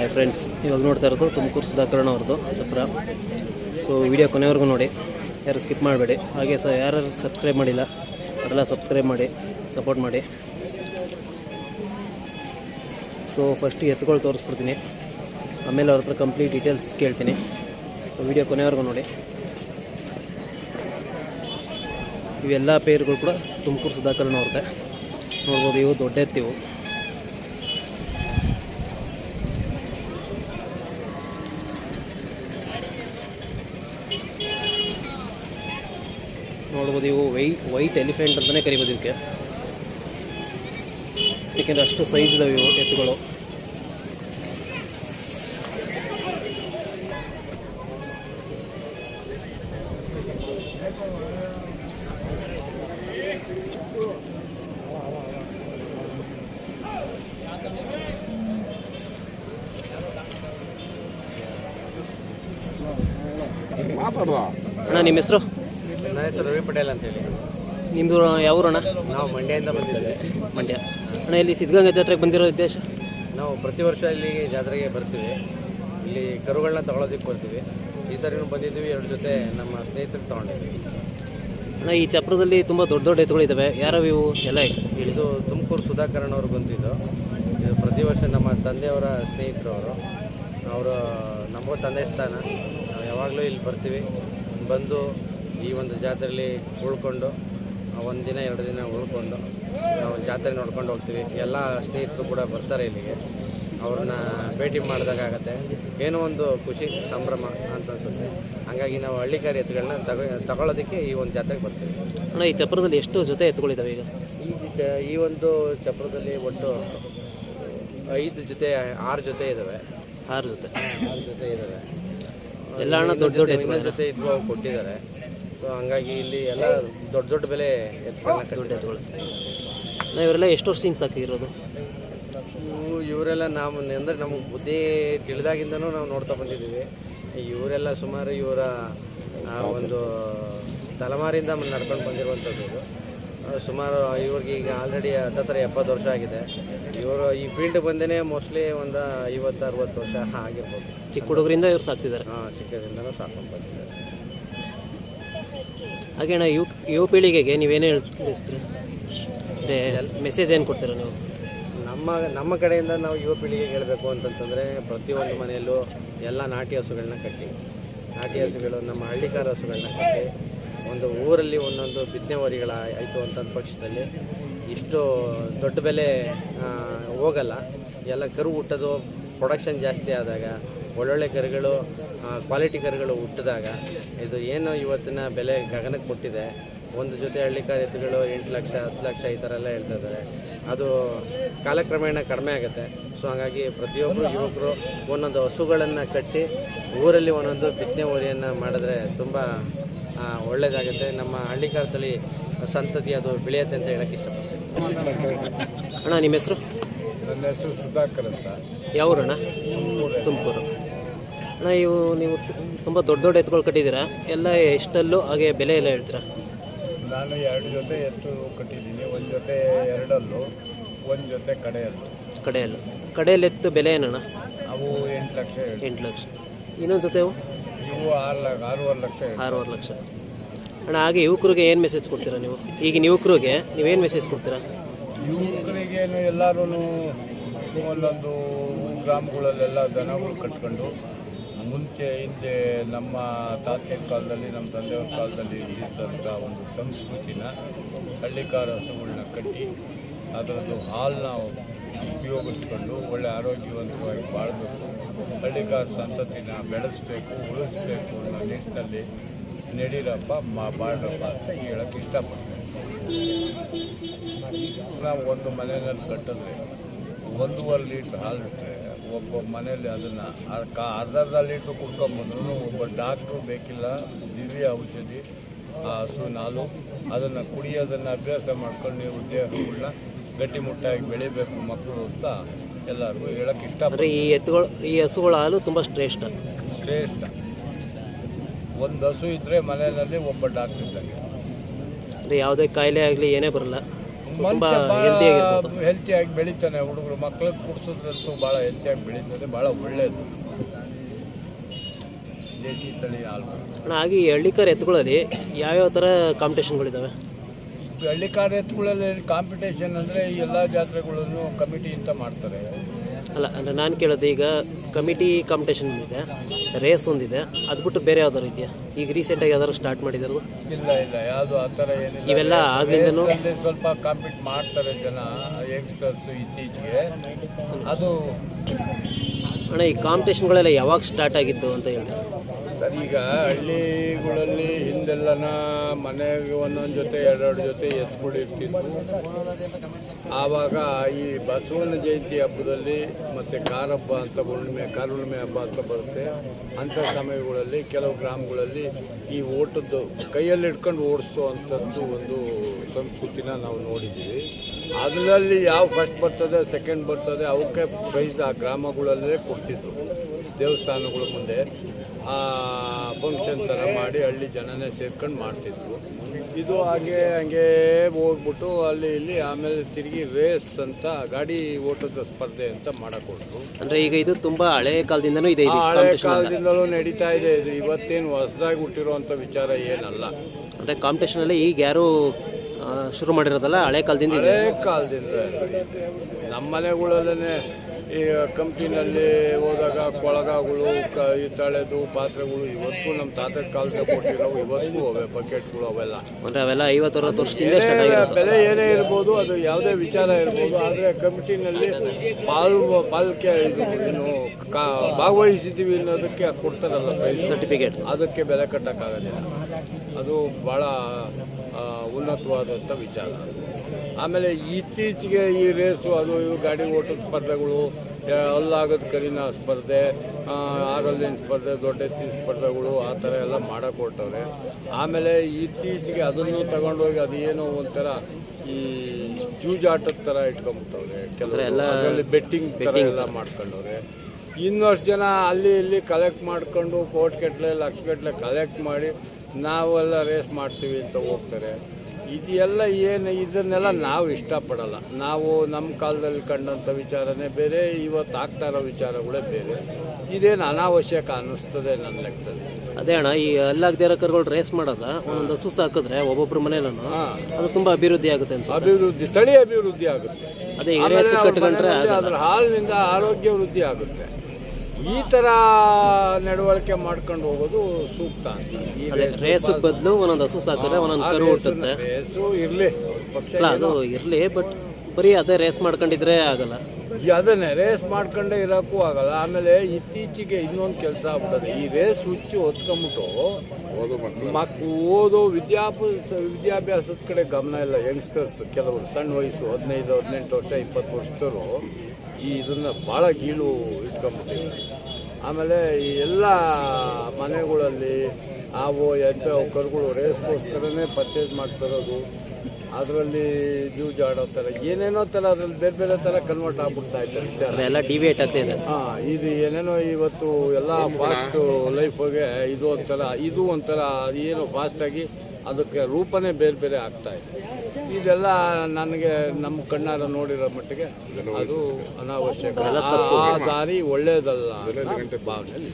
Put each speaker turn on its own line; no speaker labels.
Hi friends ಇವಾಗ ನೋಡ್ತಾ ಇರೋದು ತುಮಕೂರು ಸುಧಾಕರಣ ಅವ್ರದ್ದು ಚಪ್ರ. ಸೊ ವಿಡಿಯೋ ಕೊನೆವರೆಗೂ ನೋಡಿ. ಯಾರು ಸ್ಕಿಪ್ ಮಾಡಬೇಡಿ. ಹಾಗೆ ಸ ಯಾರು ಸಬ್ಸ್ಕ್ರೈಬ್ ಮಾಡಿಲ್ಲ, ಅವರೆಲ್ಲ ಸಬ್ಸ್ಕ್ರೈಬ್ ಮಾಡಿ ಸಪೋರ್ಟ್ ಮಾಡಿ. ಸೊ ಫಸ್ಟ್ ಎತ್ತುಗಳು ತೋರಿಸ್ಬಿಡ್ತೀನಿ. ಆಮೇಲೆ ಅವ್ರ ಹತ್ರ ಕಂಪ್ಲೀಟ್ ಡೀಟೇಲ್ಸ್ ಕೇಳ್ತೀನಿ. ಸೊ ವಿಡಿಯೋ ಕೊನೆವರೆಗೂ ನೋಡಿ. ಇವೆಲ್ಲ ಪೇರ್ಗಳು ಕೂಡ ತುಮಕೂರು ಸುಧಾಕರಣ ಅವ್ರದ್ದೆ. ನೋಡ್ಬೋದು ಇವು ದೊಡ್ಡ ಎತ್ತಿವು. ನೋಡ್ಬೋದು ಇವು ವೈ ವೈಟ್ ಎಲಿಫೆಂಟ್ ಅಂತಲೇ ಕರಿಬೋದು ಇದಕ್ಕೆ. ಏಕೆಂದರೆ ಅಷ್ಟು ಸೈಜ್ ಇದಾವೆ ಇವು ಎತ್ತುಗಳು. ಅಣ್ಣ ನಿಮ್ಮ ಹೆಸರು?
ನನ್ನ ಹೆಸರು ರವಿ ಪಟೇಲ್ ಅಂತೇಳಿ
ನಿಮ್ಮದು ಯಾವ ಊರು ಅಣ್ಣ?
ನಾವು ಮಂಡ್ಯದಿಂದ ಬಂದಿದ್ದೇವೆ.
ಮಂಡ್ಯ. ಅಣ್ಣ ಇಲ್ಲಿ ಸಿದ್ಧಗಂಗಾ ಜಾತ್ರೆಗೆ ಬಂದಿರೋ ಉದ್ದೇಶ?
ನಾವು ಪ್ರತಿ ವರ್ಷ ಇಲ್ಲಿ ಜಾತ್ರೆಗೆ ಬರ್ತೀವಿ. ಇಲ್ಲಿ ಕರುಗಳನ್ನ ತಗೊಳೋದಕ್ಕೆ ಬರ್ತೀವಿ. ಈ ಸರಿನೂ ಬಂದಿದ್ದೀವಿ. ಎರಡು ಜೊತೆ ನಮ್ಮ ಸ್ನೇಹಿತರು ತಗೊಂಡಿದ್ದೀವಿ.
ಅಣ್ಣ ಈ ಚಪ್ರದಲ್ಲಿ ತುಂಬ ದೊಡ್ಡ ದೊಡ್ಡ ಎತ್ತುಗಳಿದ್ದಾವೆ ಯಾರವು ಇವು? ಎಲ್ಲ
ಇದು ತುಮಕೂರು ಸುಧಾಕರಣ ಅವ್ರು ಬಂದಿದ್ದು. ಇದು ಪ್ರತಿ ವರ್ಷ ನಮ್ಮ ತಂದೆಯವರ ಸ್ನೇಹಿತರು ಅವರು. ಅವರು ನಮಗೂ ತಂದೆ ಸ್ಥಾನ. ಯಾವಾಗಲೂ ಇಲ್ಲಿ ಬರ್ತೀವಿ. ಬಂದು ಈ ಒಂದು ಜಾತ್ರೆಯಲ್ಲಿ ಉಳ್ಕೊಂಡು ಒಂದು ದಿನ ಎರಡು ದಿನ ಉಳ್ಕೊಂಡು ನಾವು ಜಾತ್ರೆ ನೋಡ್ಕೊಂಡು ಹೋಗ್ತೀವಿ. ಎಲ್ಲ ಸ್ನೇಹಿತರು ಕೂಡ ಬರ್ತಾರೆ ಇಲ್ಲಿಗೆ. ಅವ್ರನ್ನ ಭೇಟಿ ಮಾಡಿದಾಗತ್ತೆ ಏನೋ ಒಂದು ಖುಷಿ ಸಂಭ್ರಮ ಅಂತ ಅನ್ಸುತ್ತೆ. ಹಾಗಾಗಿ ನಾವು ಹಳ್ಳಿಕಾರಿ ಎತ್ತುಗಳನ್ನ ತಗೋ ತಗೊಳ್ಳೋದಕ್ಕೆ ಈ ಒಂದು ಜಾತ್ರೆಗೆ ಬರ್ತೀವಿ.
ಅಣ್ಣ ಈ ಚಪ್ರದಲ್ಲಿ ಎಷ್ಟು ಜೊತೆ ಎತ್ತುಗಳಿದ್ದಾವೆ ಈಗ?
ಈ ಈ ಒಂದು ಚಪ್ರದಲ್ಲಿ ಒಟ್ಟು ಐದು ಜೊತೆ ಆರು ಜೊತೆ ಇದ್ದಾವೆ
ಆರು ಜೊತೆ.
ಆರು ಜೊತೆ ಇದ್ದಾವೆ
ಎಲ್ಲ ಹಣ ದೊಡ್ಡ ದೊಡ್ಡ ಎತ್ತುಗಳು
ಜೊತೆ ಇದು ಕೊಟ್ಟಿದ್ದಾರೆ. ಸೊ ಹಂಗಾಗಿ ಇಲ್ಲಿ ಎಲ್ಲ ದೊಡ್ಡ ದೊಡ್ಡ ಬೆಲೆ ಎತ್ತುಗಳನ್ನ
ದೊಡ್ಡ ಎತ್ತುಗಳು ನಾವು ಇವರೆಲ್ಲ ಎಷ್ಟು ವರ್ಷದಿಂದ ಸಾಕಿರೋದು?
ಇವು ಇವರೆಲ್ಲ ನಾವು ಅಂದರೆ ನಮಗೆ ಬುದ್ಧಿ ತಿಳಿದಾಗಿಂದನೂ ನಾವು ನೋಡ್ತಾ ಬಂದಿದ್ದೀವಿ. ಇವರೆಲ್ಲ ಸುಮಾರು ಇವರ ಆ, ಒಂದು ತಲೆಮಾರಿಂದ ನಡ್ಕೊಂಡು ಬಂದಿರುವಂಥದ್ದು ಇದು. ಸುಮಾರು ಇವ್ರಿಗೆ ಈಗ ಆಲ್ರೆಡಿ ಹತ್ತತ್ರ ಎಪ್ಪತ್ತು ವರ್ಷ ಆಗಿದೆ. ಇವರು ಈ ಫೀಲ್ಡ್ ಬಂದೇ ಮೋಸ್ಟ್ಲಿ ಒಂದು ಐವತ್ತು ಅರವತ್ತು ವರ್ಷ ಆಗಿರ್ಬೋದು.
ಚಿಕ್ಕ ಹುಡುಗರಿಂದ ಇವ್ರು ಸಾಕ್ತಿದ್ದಾರೆ.
ಹಾಂ ಚಿಕ್ಕದಿಂದನೂ ಸಾಕೊಂಡು ಬಂದಿದ್ದಾರೆ.
ಹಾಗೆ ಅಣ್ಣ ಯುವ ಯುವ ಪೀಳಿಗೆಗೆ ನೀವೇನು ಹೇಳ್ತೀರಿ? ಮೆಸೇಜ್ ಏನು ಕೊಡ್ತೀರಾ ನೀವು?
ನಮ್ಮ ನಮ್ಮ ಕಡೆಯಿಂದ ನಾವು ಯುವ ಪೀಳಿಗೆಗೆ ಹೇಳಬೇಕು ಅಂತಂತಂದರೆ ಪ್ರತಿಯೊಂದು ಮನೆಯಲ್ಲೂ ಎಲ್ಲ ನಾಟಿ ಹಸುಗಳನ್ನ ಕಟ್ಟಿ. ನಾಟಿ ಹಸುಗಳು ನಮ್ಮ ಹಳ್ಳಿಕಾರ ಹಸುಗಳನ್ನ ಕಟ್ಟಿ. ಒಂದು ಊರಲ್ಲಿ ಒಂದೊಂದು ಬಿತ್ತನೆ ವರಿಗಳ ಆಯಿತು ಅಂತ ಪಕ್ಷದಲ್ಲಿ ಇಷ್ಟು ದೊಡ್ಡ ಬೆಲೆ ಹೋಗಲ್ಲ. ಎಲ್ಲ ಕರು ಹುಟ್ಟೋದು ಪ್ರೊಡಕ್ಷನ್ ಜಾಸ್ತಿ ಆದಾಗ, ಒಳ್ಳೊಳ್ಳೆ ಕರುಗಳು ಕ್ವಾಲಿಟಿ ಕರುಗಳು ಹುಟ್ಟಿದಾಗ, ಇದು ಏನು ಇವತ್ತಿನ ಬೆಲೆ ಗಗನಕ್ಕೆ ಕೊಟ್ಟಿದೆ. ಒಂದು ಜೊತೆ ಹಳ್ಳಿ ಎತ್ತುಗಳು ಎಂಟು ಲಕ್ಷ, ಹತ್ತು ಲಕ್ಷ ಈ ಥರ ಎಲ್ಲ ಹೇಳ್ತಾ ಇದ್ದಾರೆ. ಅದು ಕಾಲಕ್ರಮೇಣ ಕಡಿಮೆ ಆಗುತ್ತೆ. ಸೊ ಹಾಗಾಗಿ ಪ್ರತಿಯೊಬ್ಬರು ಯುವಕರು ಒಂದೊಂದು ಹಸುಗಳನ್ನು ಕಟ್ಟಿ, ಊರಲ್ಲಿ ಒಂದೊಂದು ಬಿತ್ತನೆ ಹೋರಿಯನ್ನು ಮಾಡಿದ್ರೆ ತುಂಬ ಒಳ್ಳೆಯದಾಗುತ್ತೆ ನಮ್ಮ ಹಳ್ಳಿ ಕಾಲದಲ್ಲಿ ಸಂತತಿ ಅದು ಬೆಳೆಯುತ್ತೆ ಅಂತ ಹೇಳಕ್ಕೆ ಇಷ್ಟಪಡ್ತೀನಿ.
ಅಣ್ಣ ನಿಮ್ಮ ಹೆಸರು?
ನನ್ನ ಹೆಸರು ಸುಧಾಕರ್ ಅಂತ.
ಯಾವ ಊರಣ್ಣ ತುಮಕೂರು. ಅಣ್ಣ ಇವು ನೀವು ತುಂಬ ದೊಡ್ಡ ದೊಡ್ಡ ಎತ್ತುಗಳು ಕಟ್ಟಿದ್ದೀರಾ? ಎಲ್ಲ ಎಷ್ಟಲ್ಲೂ ಹಾಗೆ ಬೆಲೆ ಎಲ್ಲ ಹೇಳ್ತೀರಾ?
ನಾನು ಎರಡು ಜೊತೆ ಎತ್ತು ಕಟ್ಟಿದ್ದೀನಿ. ಒಂದು ಜೊತೆ ಎರಡಲ್ಲೂ ಒಂದು ಜೊತೆ ಕಡೆಯಲ್ಲು.
ಕಡೆಯಲ್ಲ. ಕಡೆಯಲ್ಲಿ ಎತ್ತು ಬೆಲೆ ಏನಣ್ಣ?
ಅವು ಎಂಟು ಲಕ್ಷ
ಎಂಟು ಲಕ್ಷ. ಇನ್ನೊಂದು ಜೊತೆ ಅವು?
ಇವು ಆರು ಲಕ್ಷ ಆರೂವರೆ ಲಕ್ಷ ಹೇಳಿ
ಆರೂವರೆ ಲಕ್ಷ. ಅಣ್ಣ ಹಾಗೆ ಯುವಕರಿಗೆ ಏನು ಮೆಸೇಜ್ ಕೊಡ್ತೀರಾ ನೀವು? ಈಗಿನ ಯುವಕರಿಗೆ ನೀವೇನು ಮೆಸೇಜ್ ಕೊಡ್ತೀರಾ?
ಯುವಕರಿಗೆ ಎಲ್ಲರೂ ಒಂದೊಂದು ಗ್ರಾಮಗಳಲ್ಲೆಲ್ಲ ದನಗಳು ಕಟ್ಕೊಂಡು ಮುಂಚೆ ಹಿಂದೆ ನಮ್ಮ ತಾತನ ಕಾಲದಲ್ಲಿ ನಮ್ಮ ತಂದೆಯವ್ರ ಕಾಲದಲ್ಲಿ ಇದ್ದಂಥ ಒಂದು ಸಂಸ್ಕೃತಿನ ಹಳ್ಳಿಕಾರ ಹಸುಗಳನ್ನ ಕಟ್ಟಿ ಅದರದ್ದು ಹಾಲನ್ನ ಉಪಯೋಗಿಸ್ಕೊಂಡು ಒಳ್ಳೆ ಆರೋಗ್ಯವಂತವಾಗಿ ಬಾಳಬೇಕು. ಹಳ್ಳಿಕಾರ ಸಂತತಿನ ಬೆಳೆಸಬೇಕು, ಉಳಿಸ್ಬೇಕು ಅನ್ನೋ ನಿಟ್ಟಿನಲ್ಲಿ ನಡೀರಪ್ಪ ಮಾ ಬಾಳ್ರಪ್ಪ ಅಂತ ಹೇಳಕ್ಕೆ ಇಷ್ಟಪಡ್ತೀನಿ. ನಾವು ಒಂದು ಮನೆಯಲ್ಲಿ ಕಟ್ಟಿದ್ರೆ ಒಂದೂವರೆ ಲೀಟ್ರ್ ಹಾಲು ಇಟ್ಟರೆ ಒಬ್ಬ ಮನೆಯಲ್ಲಿ ಅದನ್ನು ಅರ್ಧ ಅರ್ಧ ಲೀಟ್ರ್ ಕುಡ್ಕೊಂಬಂದ್ರು ಒಬ್ಬ ಡಾಕ್ಟ್ರು ಬೇಕಿಲ್ಲ ದಿವ್ಯ ಔಷಧಿ ಹಸುವಿನ ಹಾಲು, ಅದನ್ನು ಕುಡಿಯೋದನ್ನು ಅಭ್ಯಾಸ ಮಾಡ್ಕೊಂಡು ನೀವು ದೇಹಗಳನ್ನ ಗಟ್ಟಿಮುಟ್ಟಾಗಿ ಬೆಳಿಬೇಕು ಮಕ್ಕಳು ಅಂತ ಎಲ್ಲರಿಗೂ ಹೇಳಕ್ಕೆ
ಅಂದರೆ ಈ ಎತ್ತುಗಳು ಈ ಹಸುಗಳ ಹಾಲು ತುಂಬ ಶ್ರೇಷ್ಠ.
ಶ್ರೇಷ್ಠ. ಒಂದು ಹಸು ಇದ್ರೆ ಮನೆಯಲ್ಲಿ ಒಬ್ಬ ಡಾಕ್ಟರ್ ಇದ್ದಂಗೆ
ಅಂದರೆ ಯಾವುದೇ ಕಾಯಿಲೆ ಆಗಲಿ ಏನೇ ಬರಲ್ಲ. ತುಂಬ
ಹೆಲ್ತಿಯಾಗಿ ಬೆಳೀತಾನೆ ಹುಡುಗರು. ಮಕ್ಳಿಗೆ ಕುಡಿಸೋದ್ರಂತೂ ಭಾಳ ಹೆಲ್ತಿಯಾಗಿ ಬೆಳೀತದೆ ಭಾಳ ಒಳ್ಳೆಯದು ದೇಶಿ ತಳಿ ಹಾಲು.
ಹಾಗೆ ಈ ಹಳ್ಳಿಕಾರ್ ಎತ್ತುಗಳಲ್ಲಿ ಯಾವ್ಯಾವ ಥರ ಕಾಂಪಿಟೇಷನ್ಗಳಿದ್ದಾವೆ
ಈ ಕಾರ್ಯಗಳಲ್ಲಿ ಕಾಂಪಿಟೇಷನ್ ಅಂದರೆ ಎಲ್ಲ ಜಾತ್ರೆಗಳನ್ನು ಕಮಿಟಿ ಅಂತ ಮಾಡ್ತಾರೆ.
ಅಲ್ಲ ಅಂದರೆ ನಾನು ಕೇಳೋದು ಈಗ ಕಮಿಟಿ ಕಾಂಪಿಟೇಷನ್ ಇದೆ ರೇಸ್ ಒಂದಿದೆ ಅದು ಬಿಟ್ಟು ಬೇರೆ ಯಾವ್ದಾರು ಇದೆಯಾ? ಈಗ ರೀಸೆಂಟಾಗಿ ಯಾವ್ದಾದ್ರು ಸ್ಟಾರ್ಟ್ ಮಾಡಿದಾರದು
ಇಲ್ಲ ಇಲ್ಲ ಯಾವುದು ಆ ಥರ ಏನಿಲ್ಲ.
ಇವೆಲ್ಲ ಆಗ್ಲಿಂದನೂ?
Race ಸ್ವಲ್ಪ ಕಾಂಪಿಟ್ ಮಾಡ್ತಾರೆ ಜನ ಯಂಗ್ಸ್ಟರ್ಸ್ ಇತ್ತೀಚೆಗೆ. ಅದು
ಅಣ್ಣ ಈ ಕಾಂಪಿಟೇಷನ್ಗಳೆಲ್ಲ ಯಾವಾಗ ಸ್ಟಾರ್ಟ್ ಆಗಿತ್ತು ಅಂತ ಹೇಳ್ತಾರೆ
ಸರ್ ಈಗ ಹಳ್ಳಿಗಳಲ್ಲಿ ಹಿಂದೆಲ್ಲನ ಮನೆಗೆ ಒಂದೊಂದು ಜೊತೆ, ಎರಡೆರಡು ಜೊತೆ ಎತ್ಕೊಂಡಿರ್ತಿದ್ವು ಆವಾಗ ಈ ಬಸವನ ಜಯಂತಿ ಹಬ್ಬದಲ್ಲಿ ಮತ್ತು ಕಾರಬ್ಬ ಅಂತ ಹುಣ್ಣಿಮೆ, ಕಾರುಣ್ಣಿಮೆ ಹಬ್ಬ ಅಂತ ಬರುತ್ತೆ. ಅಂಥ ಸಮಯಗಳಲ್ಲಿ ಕೆಲವು ಗ್ರಾಮಗಳಲ್ಲಿ ಈ ಓಟದ್ದು ಕೈಯಲ್ಲಿ ಇಟ್ಕೊಂಡು ಓಡಿಸೋ ಅಂಥದ್ದು ಒಂದು ಸಂಸ್ಕೃತಿನ ನಾವು ನೋಡಿದ್ದೀವಿ. ಅದರಲ್ಲಿ ಯಾವ ಫಸ್ಟ್ ಬರ್ತದೆ ಸೆಕೆಂಡ್ ಬರ್ತದೆ, ಅವಕ್ಕೆ ಪ್ರೈಸ್ ಆ ಗ್ರಾಮಗಳಲ್ಲೇ ಕೊಡ್ತಿದ್ರು ದೇವಸ್ಥಾನಗಳ ಮುಂದೆ. ಫಂಕ್ಷನ್ ಥರ ಮಾಡಿ ಹಳ್ಳಿ ಜನನೇ ಸೇರ್ಕೊಂಡು ಮಾಡ್ತಿದ್ರು. ಇದು ಹಾಗೆ ಹಂಗೆ ಹೋಗ್ಬಿಟ್ಟು ಅಲ್ಲಿ ಇಲ್ಲಿ ಆಮೇಲೆ ತಿರುಗಿ ರೇಸ್ ಅಂತ ಗಾಡಿ ಓಟದ ಸ್ಪರ್ಧೆ ಅಂತ ಮಾಡಕೊಟ್ರು
ಅಂದರೆ ಈಗ ಇದು ತುಂಬ ಹಳೆ ಕಾಲದಿಂದನೂ ಇದೆ
ಹಳೆ ಕಾಲದಿಂದಲೂ ನಡೀತಾ ಇದೆ. ಇದು ಇವತ್ತೇನು ಹೊಸದಾಗಿ ಹುಟ್ಟಿರುವಂಥ ವಿಚಾರ ಏನಲ್ಲ.
ಅಂದರೆ ಕಾಂಪಿಟೇಷನಲ್ಲಿ ಈಗ ಯಾರು ಶುರು ಮಾಡಿರೋದಲ್ಲ? ಹಳೆ ಕಾಲದಿಂದ ಇದೆ.
ಹಳೆ ಕಾಲದಿಂದ ನಮ್ಮ ಮನೆಗಳಲ್ಲೇ ಈ ಕಂಪ್ನಿನಲ್ಲಿ ಹೋದಾಗ ಕೊಳಗಗಳು ಕ ಈ ತಳೆದು ಪಾತ್ರೆಗಳು ಇವತ್ತು ನಮ್ಮ ತಾತ ಕಾಲದ ಕೊಟ್ಟಿರೋವು ಇವತ್ತು ಅವೆ ಬಕೆಟ್ಗಳು ಅವೆಲ್ಲ.
ಅಂದರೆ ಅವೆಲ್ಲ ಐವತ್ತು ಅರವತ್ತು ವರ್ಷದಿಂದ ಆಗಿರೋದು.
ಬೆಲೆ ಏನೇ ಇರ್ಬೋದು ಅದು ಯಾವುದೇ ವಿಚಾರ ಇರ್ಬೋದು ಆದರೆ ಕಮಿಟಿನಲ್ಲಿ ಪಾಲ್ ಪಾಲ್ಕೆ ಇದು ಏನು ಕಾ ಭಾಗವಹಿಸಿದ್ದೀವಿ ಅನ್ನೋದಕ್ಕೆ ಕೊಡ್ತಾರಲ್ಲ
ಸರ್ಟಿಫಿಕೇಟ್
ಅದಕ್ಕೆ ಬೆಲೆ ಕಟ್ಟೋಕ್ಕಾಗೋದಿಲ್ಲ. ಅದು ಭಾಳ ಆ, ಉನ್ನತವಾದಂಥ ವಿಚಾರ. ಆಮೇಲೆ ಇತ್ತೀಚೆಗೆ ಈ ರೇಸು ಅದು ಇವು ಗಾಡಿ ಓಟದ ಸ್ಪರ್ಧೆಗಳು ಅಲ್ಲಾಗದ ಕರಿನ ಸ್ಪರ್ಧೆ ಆರಲ್ಲಿನ ಸ್ಪರ್ಧೆ ದೊಡ್ಡ ಎತ್ತಿನ ಸ್ಪರ್ಧೆಗಳು ಆ ಥರ ಎಲ್ಲ ಹೊರಟವ್ರೆ ಆಮೇಲೆ ಇತ್ತೀಚೆಗೆ ಅದನ್ನು ತಗೊಂಡೋಗಿ ಅದೇನೋ ಒಂಥರ ಈ ಜೂಜಾಟದ ಥರ ಇಟ್ಕೊಂಬಿಟ್ಟವ್ರೆ ಕೆಲವರು. ಅದರಲ್ಲಿ ಬೆಟ್ಟಿಂಗ್ ಥರ ಎಲ್ಲ ಮಾಡ್ಕೊಂಡವ್ರೆ. ಇನ್ನಷ್ಟು ಜನ ಅಲ್ಲಿ ಇಲ್ಲಿ ಕಲೆಕ್ಟ್ ಮಾಡ್ಕೊಂಡು ಲಕ್ಷ ಕಟ್ಲೆ ಕಲೆಕ್ಟ್ ಮಾಡಿ ನಾವೆಲ್ಲ ರೇಸ್ ಮಾಡ್ತೀವಿ ಅಂತ ಹೋಗ್ತಾರೆ. ಇದೆಲ್ಲ ಏನು ಇದನ್ನೆಲ್ಲ ನಾವು ಇಷ್ಟಪಡಲ್ಲ. ನಾವು ನಮ್ಮ ಕಾಲದಲ್ಲಿ ಕಂಡಂಥ ವಿಚಾರನೇ ಬೇರೆ ಇವತ್ತು ಆಗ್ತಾ ಇರೋ ವಿಚಾರಗಳೇ ಬೇರೆ. ಇದೇನು ಅನಾವಶ್ಯಕ ಅನ್ನಿಸ್ತದೆ ನನ್ನ ಲೆಕ್ಕದಲ್ಲಿ.
ಅದೇ ಅಣ್ಣ ಈ ಅಲ್ಲಾಗದೇ ಇರೋ ಕರುಗಳು ರೇಸ್ ಮಾಡೋದ? ಒಂದೊಂದು ಹಸು ಸಾಕಿದ್ರೆ ಒಬ್ಬೊಬ್ರ ಮನೇಲೂ ಅದು ತುಂಬ ಅಭಿವೃದ್ಧಿ ಆಗುತ್ತೆ ಅನ್ಸುತ್ತೆ.
ಅಭಿವೃದ್ಧಿ ಸ್ಥಳೀಯ ಅಭಿವೃದ್ಧಿ ಆಗುತ್ತೆ.
ಅದೇ ಈ ರೇಸ್ ಕಟ್ಕೊಂಡ್ರೆ
ಅದರ ಹಾಲಿನಿಂದ ಆರೋಗ್ಯ ವೃದ್ಧಿ ಆಗುತ್ತೆ. ಈ ಥರ ನಡವಳಿಕೆ ಮಾಡ್ಕೊಂಡು ಹೋಗೋದು ಸೂಕ್ತ ಅಂತ.
ರೇಸು ರೇಸ್ ಬದಲು ಒಂದೊಂದು ಹಸು ಸಾಕಿದ್ರೆ ಒಂದೊಂದು ಕರು ಹುಟ್ಟುತ್ತೆ
ರೇಸು ಇರಲಿ.
ಅಲ್ಲ ಅದು ಇರಲಿ ಬಟ್ ಬರೀ ಅದೇ ರೇಸ್ ಮಾಡ್ಕೊಂಡಿದ್ರೆ ಆಗಲ್ಲ.
ಅದನ್ನೇ ರೇಸ್ ಮಾಡ್ಕೊಂಡೇ ಇರೋಕ್ಕೂ ಆಗಲ್ಲ. ಆಮೇಲೆ ಇತ್ತೀಚೆಗೆ ಇನ್ನೊಂದು ಕೆಲಸ ಆಗ್ಬಿಟ್ಟದೆ. ಈ ರೇಸ್ ಹುಚ್ಚು ಹೊತ್ಕೊಂಬಿಟ್ಟು ಮಕ್ ಓದೋ ವಿದ್ಯಾಭ್ಯಾಸ ವಿದ್ಯಾಭ್ಯಾಸದ ಕಡೆ ಗಮನ ಇಲ್ಲ. ಯಂಗ್ಸ್ಟರ್ಸ್ ಕೆಲವರು ಸಣ್ಣ ವಯಸ್ಸು ಹದಿನೈದು ಹದಿನೆಂಟು ವರ್ಷ ಇಪ್ಪತ್ತು ವರ್ಷದವರು ಈ ಇದನ್ನು ಭಾಳ ಗೀಳು ಇಟ್ಕೊಂಡ್ಬಿಟ್ಟಿದೆ ಆಮೇಲೆ ಈ ಎಲ್ಲ ಮನೆಗಳಲ್ಲಿ ಆವು ಎಂಥ ಕರುಗಳು ರೇಸ್ಗೋಸ್ಕರನೇ ಪರ್ಚೇಸ್ ಮಾಡ್ತಿರೋದು. ಅದರಲ್ಲಿ ಜೂಜಾಡೋ ಥರ ಏನೇನೋ ಥರ ಅದ್ರಲ್ಲಿ ಬೇರೆ ಬೇರೆ ಥರ ಕನ್ವರ್ಟ್ ಆಗ್ಬಿಡ್ತಾ ಇದ್ದಾರೆ ವಿಚಾರ.
ಅದೆಲ್ಲ ಡಿವೇಟ್ ಆಗ್ತಾ ಇದೆ.
ಹಾಂ ಇದು ಏನೇನೋ ಇವತ್ತು ಎಲ್ಲ ಫಾಸ್ಟ್ ಲೈಫ್ಗೆ ಇದು ಒಂಥರ ಇದು ಒಂಥರ ಏನು ಫಾಸ್ಟಾಗಿ ಅದಕ್ಕೆ ರೂಪನೇ ಬೇರೆ ಬೇರೆ ಆಗ್ತಾ ಇದೆ. ಇದೆಲ್ಲ ನನಗೆ ನಮ್ಮ ಕಣ್ಣಾರ ನೋಡಿರೋ ಮಟ್ಟಿಗೆ ಅದು ಅನಾವಶ್ಯಕ. ಆ- ದಾರಿ ಒಳ್ಳೆಯದಲ್ಲ ಭಾವನೆಯಲ್ಲಿ